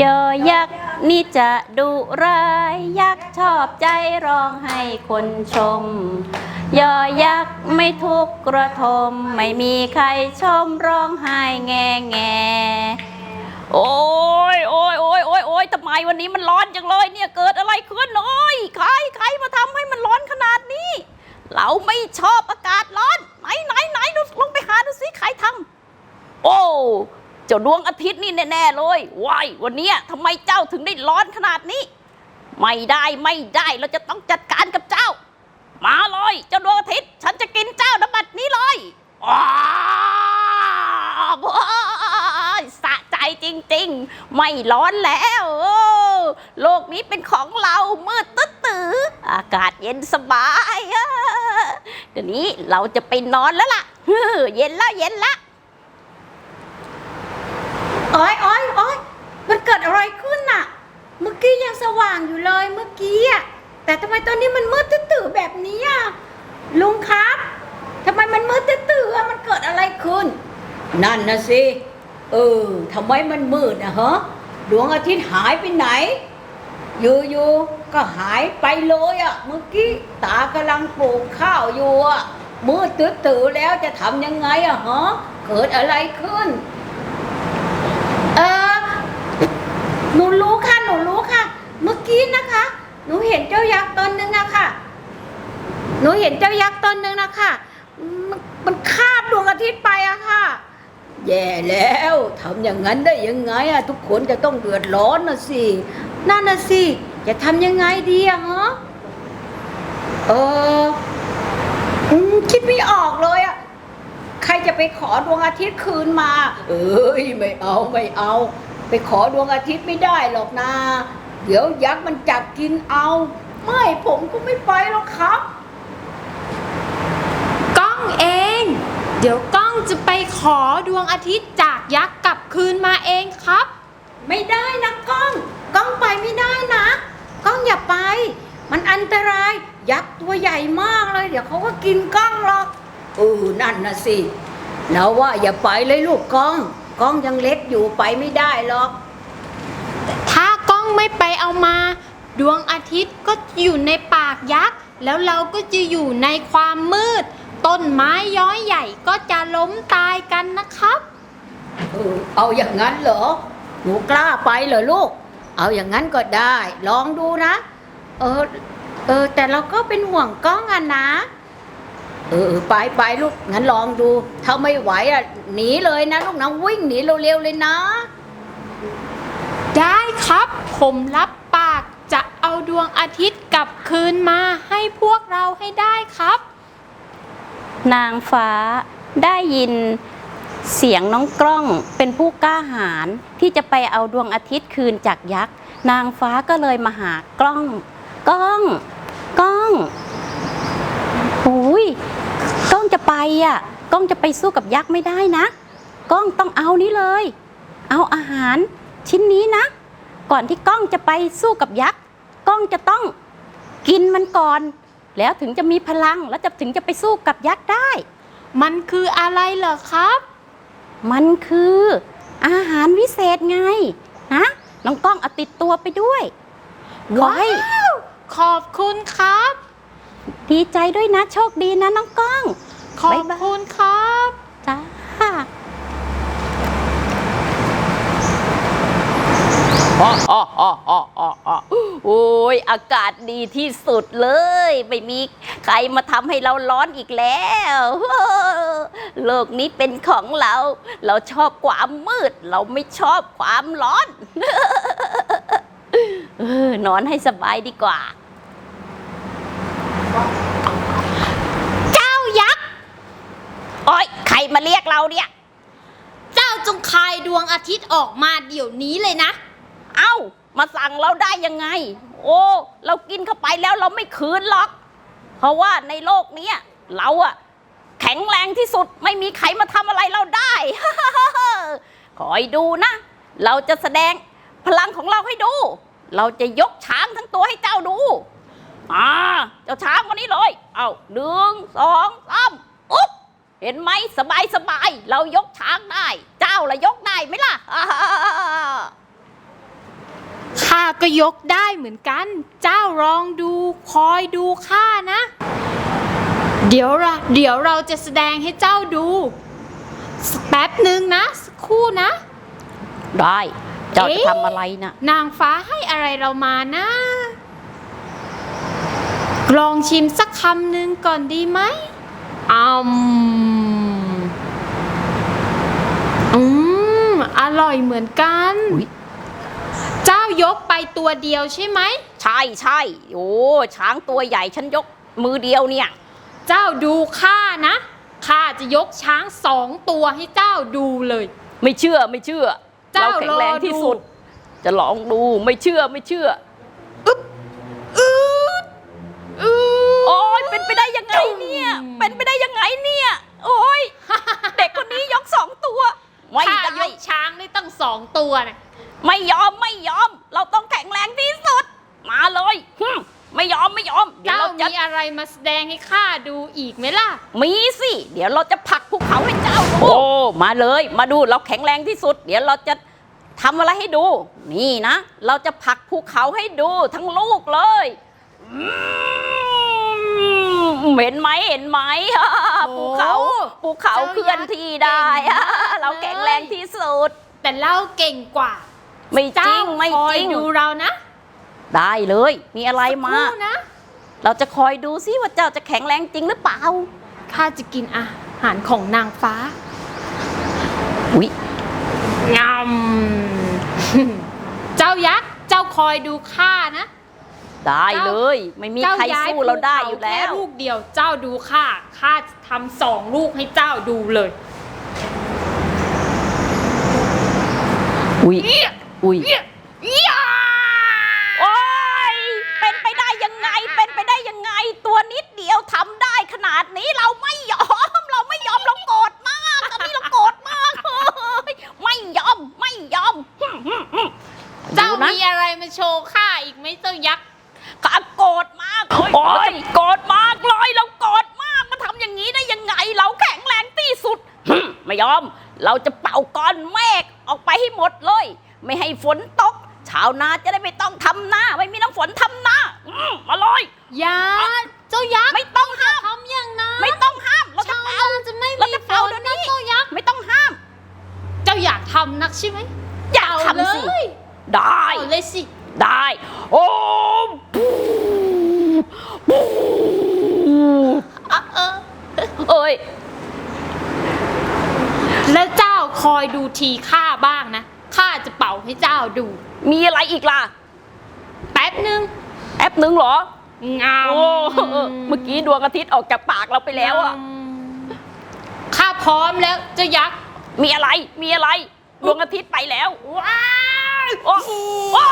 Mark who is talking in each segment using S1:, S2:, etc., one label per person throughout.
S1: ยอยั
S2: กษ์นี่จะดุร้าย ยักษ์ชอบใจร้องให้คนชม ยอยักษ์ไม่ทุกกระทม ไม่มีใครชมร้องไห้แงแงโอ้ยโอ้ยโอ้ยโอ้ยโอ้ยทำไมวันนี้มันร้อนจังเลยเนี่ยเกิดอะไรขึ้นโอ้ยใครใครมาทำให้มันร้อนขนาดนี้ เราไม่ชอบอากาศร้อน ไหนไหนไหนดูลงไปหาดูสิใครทำโอ้ จ้าดวงอาทิตย์นี่แน่ๆเลยว้ายวันนี้ทำไมเจ้าถึงได้ร้อนขนาดนี้ ไม่ได้ไม่ได้เราจะต้องจัดการกับเจ้า มาเลยเจ้าดวงอาทิตย์ ฉันจะกินเจ้าน้ำบัดนี้เลยว้าวว้ายสะใจจริงๆ ไม่ร้อนแล้วโลกนี้เป็นของเรามืดตึ๊ดตืออากาศเย็นสบายเดี๋ยวนี้เราจะไปนอนแล้วล่ะเฮ้อเย็นแล้วเย็นละ
S3: โอ้ยโอ้ยโอ้ยมันเกิดอะไรขึ้นน่ะ เมื่อกี้ยังสว่างอยู่เลยเมื่อกี้อะแต่ทำไมตอนนี้มันมืดตื้อแบบนี้อะลุงครับทำไมมันมืดตื้อๆอะมันเกิดอะไรขึ้น นั่นนะสิเออทำไมมันมืดนะฮะดวงอาทิตย์หายไปไหนอยู่ๆก็หายไปเลยอะเมื่อกี้ตากำลังปลูกข้าวอยู่อะมืดตื้อแล้วจะทำยังไงอะฮะเกิดอะไรขึ้น เออ หนูรู้ค่ะ หนูรู้ค่ะ เมื่อกี้นะคะ หนูเห็นเจ้ายักษ์ตนหนึ่งอะค่ะ หนูเห็นเจ้ายักษ์ตนหนึ่งนะคะมันมันคาบดวงอาทิตย์ไปอะค่ะ แย่แล้วทำอย่างนั้นได้ยังไงอะทุกคนจะต้องเดือดร้อนนะสินั่นนะสิจะทำยังไงดีอะฮะเออคิดไม่ออกเลยอะใครจะไปขอดวงอาทิตย์คืนมา เอ้ยไม่เอาไม่เอา ไปขอดวงอาทิตย์ไม่ได้หรอกนะ เดี๋ยวยักษ์มันจับกินเอา ไม่ผมก็ไม่ไปหรอกครับ
S4: ก้องเอง เดี๋ยวก้องจะไปขอดวงอาทิตย์จากยักษ์กลับคืนมาเองครับ
S3: ไม่ได้นะก้อง ก้องไปไม่ได้นะ ก้องอย่าไป มันอันตรายยักษ์ตัวใหญ่มากเลย เดี๋ยวเขาก็กินก้องหรอกเออนั่นนะสิ แล้วว่าอย่าไปเลยลูกก้อง ก้องยังเล็กอยู่ไปไม่ได้หรอก
S4: ถ้าก้องไม่ไปเอามา ดวงอาทิตย์ก็อยู่ในปากยักษ์ แล้วเราก็จะอยู่ในความมืด ต้นไม้ย้อยใหญ่ก็จะล้มตายกันนะครับ
S3: เออเอาอย่างนั้นเหรอ หนูกล้าไปเหรอลูก เอาอย่างนั้นก็ได้ ลองดูนะ เออ เออ แต่เราก็เป็นห่วงกล้องอะนะ เออไปไปลูกงั้นลองดู ถ้าไม่ไหวอะหนีเลยนะ ลูกนะวิ่งหนีเร็วๆเลยนะ
S4: ได้ครับ ผมรับปากจะเอาดวงอาทิตย์กลับคืนมาให้พวกเราให้ได้ครับ
S2: นางฟ้าได้ยินเสียงน้องกล้องเป็นผู้กล้าหาญที่จะไปเอาดวงอาทิตย์คืนจากยักษ์ นางฟ้าก็เลยมาหากล้อง กล้อง กล้องหุยกล้อง จะไปอะกล้องจะไปสู้กับยักษ์ไม่ได้นะกล้องต้องเอานี้เลย เอาอาหารชิ้นนี้นะ ก่อนที่กล้องจะไปสู้กับยักษ์กล้องจะต้องกินมันก่อน แล้วถึงจะมีพลังแล้วจะถึงจะไปสู้กับยักษ์ได้
S4: มันคืออะไรเหรอครับ
S2: มันคืออาหารวิเศษไงนะน้องกล้องเอาติดตัวไปด้วยขอให้
S4: ขอบคุณครับ
S2: ดีใจด้วยนะโชคดีนะน้องกล้อง
S4: ขอบ
S2: บ๊ายบาย
S4: คุณครับ
S2: จ้าอ๋ออ๋ออ๋ออ๋ออ๋ออ๋อโอ้ยอากาศดีที่สุดเลย ไม่มีใครมาทำให้เราร้อนอีกแล้ว โลกนี้เป็นของเรา เราชอบความมืด เราไม่ชอบความร้อนเออนอนให้สบายดีกว่า
S4: เจ้ายักษ์
S2: โอ้ยใครมาเรียกเราเนี่ย
S4: เจ้าจงคายดวงอาทิตย์ออกมาเดี๋ยวนี้เลยนะ
S2: เอ้า มาสั่งเราได้ยังไง โอ้ เรากินเข้าไปแล้วเราไม่คืนหรอก เพราะว่าในโลกเนี้ยเราอะแข็งแรงที่สุดไม่มีใครมาทำอะไรเราได้ คอยดูนะ เราจะแสดงพลังของเราให้ดู เราจะยกช้างทั้งตัวให้เจ้าดูอ่าเจ้าช้างวันนี้เลย เอาหนึ่งสองสามอุ๊บ เห็นไหมสบายสบายเรายกช้างได้ เจ้าละยกได้ไหมล่ะ
S4: ข้าก็ยกได้เหมือนกัน เจ้าลองดูคอยดูข้านะ เดี๋ยวละเดี๋ยวเราจะแสดงให้เจ้าดูสักแป๊บหนึ่งนะสักครู่นะ
S2: ได้เจ้าจะ
S4: เอ๊ะ
S2: ทำอะไรนะ
S4: นางฟ้าให้อะไรเรามานะ ลองชิมสักคำหนึ่งก่อนดีไหม อืมอืมอร่อยเหมือนกัน
S2: อุ๊ย
S4: เจ้ายกไปตัวเดียวใช่ไหม
S2: ใช่ใช่โอ้ช้างตัวใหญ่ฉันยกมือเดียวเนี่ย
S4: เจ้าดูข้านะ ข้าจะยกช้างสองตัวให้เจ้าดูเลย
S2: ไม่เชื่อไม่เชื่อ
S4: เจ้า
S2: เราแข็งแรงที่สุด
S4: รอดู
S2: จะลองดูไม่เชื่อไม่เชื่อ
S4: อือ
S2: โอ้ ยเป็นไปได้ยังไงเนี่ย เป็นไปได้ยังไงเนี่ย โอ้ย เด็กคนนี้ยกสองตัว ไม่
S4: ข้า
S2: ได้
S4: ยกช้างได้ตั้งสองตัวนะ
S2: ไม่ยอมไม่ยอม เราต้องแข็งแรงที่สุด มาเลยหึ่มไม่ยอมไม่ยอม เดี๋ยว
S4: เจ้า
S2: เราจะ
S4: มีอะไรมาแสดงให้ข้าดูอีกไหมล่ะ
S2: มีสิ เดี๋ยวเราจะผลักภูเขาให้เจ้าดูโอ้มาเลย มาดูเราแข็งแรงที่สุด เดี๋ยวเราจะทำอะไรให้ดู นี่นะ เราจะผลักภูเขาให้ดูทั้งลูกเลยอืม เห็นไหมเห็นไหมภูเขาภูเขาเคลื่อนที่ได้เราแข็งแรงที่สุด
S4: แต่เราเก่งกว่า
S2: ไม่จ
S4: เจ้า
S2: ริงไม่
S4: คอ
S2: จ
S4: ย
S2: ริง
S4: ดูเรานะ
S2: ได้เลย มีอะไรมา
S4: สักครู่นะ
S2: เราจะคอยดูซิว่าเจ้าจะแข็งแรงจริงหรือเปล่า
S4: ข้าจะกินอาหารของนางฟ้า
S2: อุ๊ย
S4: งำเจ้ายักษ์เจ้าคอยดูข้านะ
S2: ได้เลย ไม่มี
S4: เจ้า
S2: ใคร
S4: ย้าย
S2: สู้เราได้อยู่
S4: ภูเขา
S2: แล้
S4: ค่
S2: ว
S4: ลูกเดียวเจ้าดูข้าข้าจะทำสองลูกให้เจ้าดูเลย
S2: อุ้ยอุ้ย
S4: เอี้ย
S2: โอ้ยเป็นไปได้ยังไง เป็นไปได้ยังไง ตัวนิดเดียวทำได้ขนาดนี้เราไม่ยอม เราไม่ยอมเราโกรธมากตอนนี้เราโกรธมากเฮ้ยไม่ยอมไม่ยอมหึ่มหึ่มหึ่ม
S4: เจ้า
S2: ดูนะ
S4: มีอะไรมาโชว์ข้าอีกไหมเจ้ายักษ์
S2: ข้าโกรธมาก โอ้ยโกรธมากเลยเราโกรธมากมาทำอย่างนี้ได้ยังไง เราแข็งแรงที่สุดหึ่มไม่ยอม เราจะเป่าก้อนเมฆออกไปให้หมดเลย ไม่ให้ฝนตก ชาวนาจะได้ไม่ต้องทำนาไม่มีน้ำฝนทำนาอืมมาเลย
S4: อยาเจ้ายักษ์
S2: ไม่ต้องห้าม
S4: ทำอย่างนั้น
S2: ไม่ต้องห้าม เราจะ
S4: ชาว
S2: เป่า
S4: นาจะไม่
S2: เรา
S4: มี
S2: จะ
S4: ฝ
S2: เป่าน เดี๋ยว
S4: นะ
S2: นี้
S4: เจ้ายักษ์
S2: ไม่ต้องห้าม
S4: เจ้าอยากทำนักใช่ไหม
S2: อยากทำสิ
S4: เอาเลย
S2: ได้
S4: เอาเลยสิ
S2: ได้ โอ้ปูปู
S4: อะเออ
S2: เอ้ย
S4: แล้วเจ้า คอยดูทีข้าบ้างนะ ข้าจะเป่าให้เจ้าดู
S2: มีอะไรอีกล่ะ
S4: แป๊บหนึ่ง
S2: แอปหนึ่งเหรอ
S4: งาม
S2: โอ้เออเมื่อกี้ดวงอาทิตย์ออกจากปากเราไปแล้วอะ
S4: ข้าพร้อมแล้วเจ้ายักษ์
S2: มีอะไร มีอะไร ดวงอาทิตย์ไปแล้ว
S4: ว้าว
S2: โอ้ว้า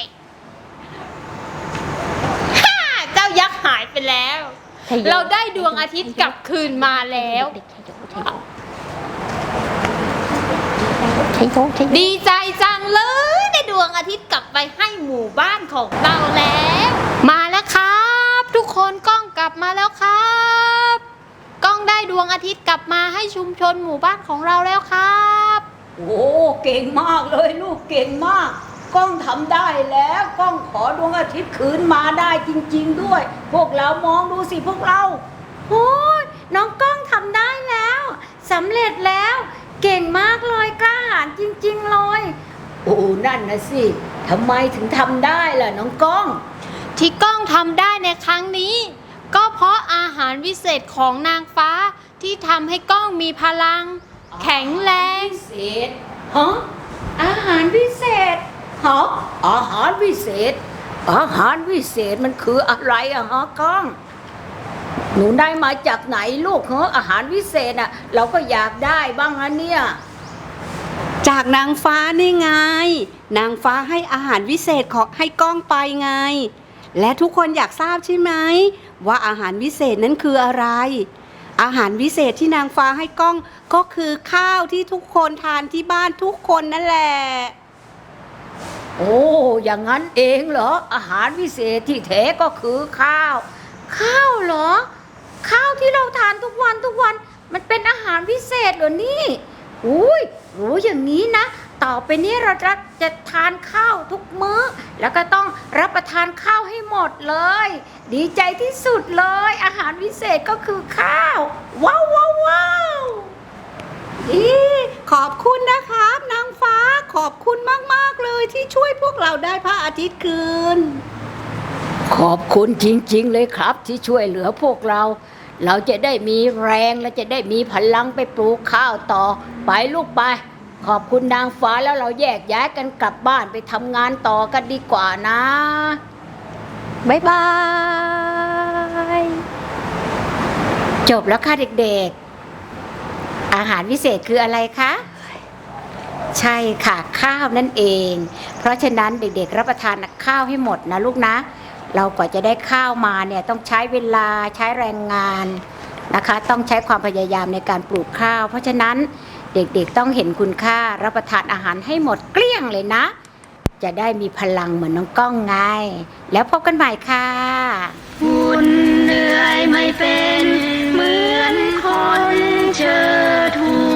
S2: ย
S4: ฮ่าเจ้ายักษ์หายไปแล้ว เราได้ดวงอาทิตย์กลับคืนมาแล้ว ดีใจจังเลยได้ดวงอาทิตย์กลับไปให้หมู่บ้านของเราแล้ว มาแล้วครับ ทุกคนกล้องกลับมาแล้วครับกล้องได้ดวงอาทิตย์กลับมาให้ชุมชนหมู่บ้านของเราแล้วครับ
S3: โอ้เก่งมากเลยลูกเก่งมาก กล้องทำได้แล้วกล้องขอดวงอาทิตย์คืนมาได้จริง ๆ ด้วย พวกเรามองดูสิพวกเราโอ้ยน้องกล้องทำได้แล้วสำเร็จแล้ว เก่งมากเลยกล้าหาญจริง ๆ เลย โอ้นั่นนะสิทำไมถึงทำได้ล่ะน้องกล้อง
S4: ที่กล้องทำได้ในครั้งนี้ ก็เพราะอาหารวิเศษของนางฟ้าที่ทำให้กล้องมีพลัง แข็งแรง
S3: พิเศษฮะอาหารพิเศษ ฮะอาหารพิเศษ อาหารพิเศษมันคืออะไรอะฮะก้อง หนูได้มาจากไหนลูกเหรออาหารพิเศษอะเราก็อยากได้บ้างนะเนี่ย
S5: จากนางฟ้านี่ไง นางฟ้าให้อาหารวิเศษของให้ก้องไปไง และทุกคนอยากทราบใช่ไหมว่าอาหารวิเศษนั้นคืออะไร อาหารวิเศษที่นางฟ้าให้ก้องก็คือข้าวที่ทุกคนทานที่บ้านทุกคนนั่นแหละ
S3: โอ้ อย่างนั้นเองเหรอ อาหารวิเศษที่แท้ก็คือข้าว ข้าวเหรอ ข้าวที่เราทานทุกวันทุกวัน มันเป็นอาหารวิเศษเหรอนี่ อุ้ยรู้อย่างนี้นะ ต่อไปนี้เราจะจะทานข้าวทุกมื้อ แล้วก็ต้องรับประทานข้าวให้หมดเลย ดีใจที่สุดเลย อาหารวิเศษก็คือข้าว ว้าวว้าวว้าว
S5: อีขอบคุณนะครับนางฟ้าขอบคุณมากๆ เลยที่ช่วยพวกเราได้พระอาทิตย์คืน
S3: ขอบคุณจริง ๆ เลยครับ ที่ช่วยเหลือพวกเรา เราจะได้มีแรงและจะได้มีพลังไปปลูกข้าวต่อ ไปลูกไป ขอบคุณนางฟ้าแล้วเราแยกย้ายกันกลับบ้านไปทำงานต่อกันดีกว่านะ
S2: บ๊ายบาย
S3: จบแล้วค่ะเด็กๆ อาหารวิเศษคืออะไรคะ ใช่ค่ะข้าวนั่นเอง เพราะฉะนั้นเด็กๆรับประทานข้าวให้หมดนะลูกนะ เรากว่าจะได้ข้าวมาเนี่ยต้องใช้เวลาใช้แรงงานนะคะ ต้องใช้ความพยายามในการปลูกข้าว เพราะฉะนั้นเด็กๆต้องเห็นคุณค่ารับประทานอาหารให้หมดเกลี้ยงเลยนะ จะได้มีพลังเหมือนน้องก้องไง แล้วพบกันใหม่ค่ะ
S1: คุณเหนื่อยไม่เป็น เหมือนคนเจอทุก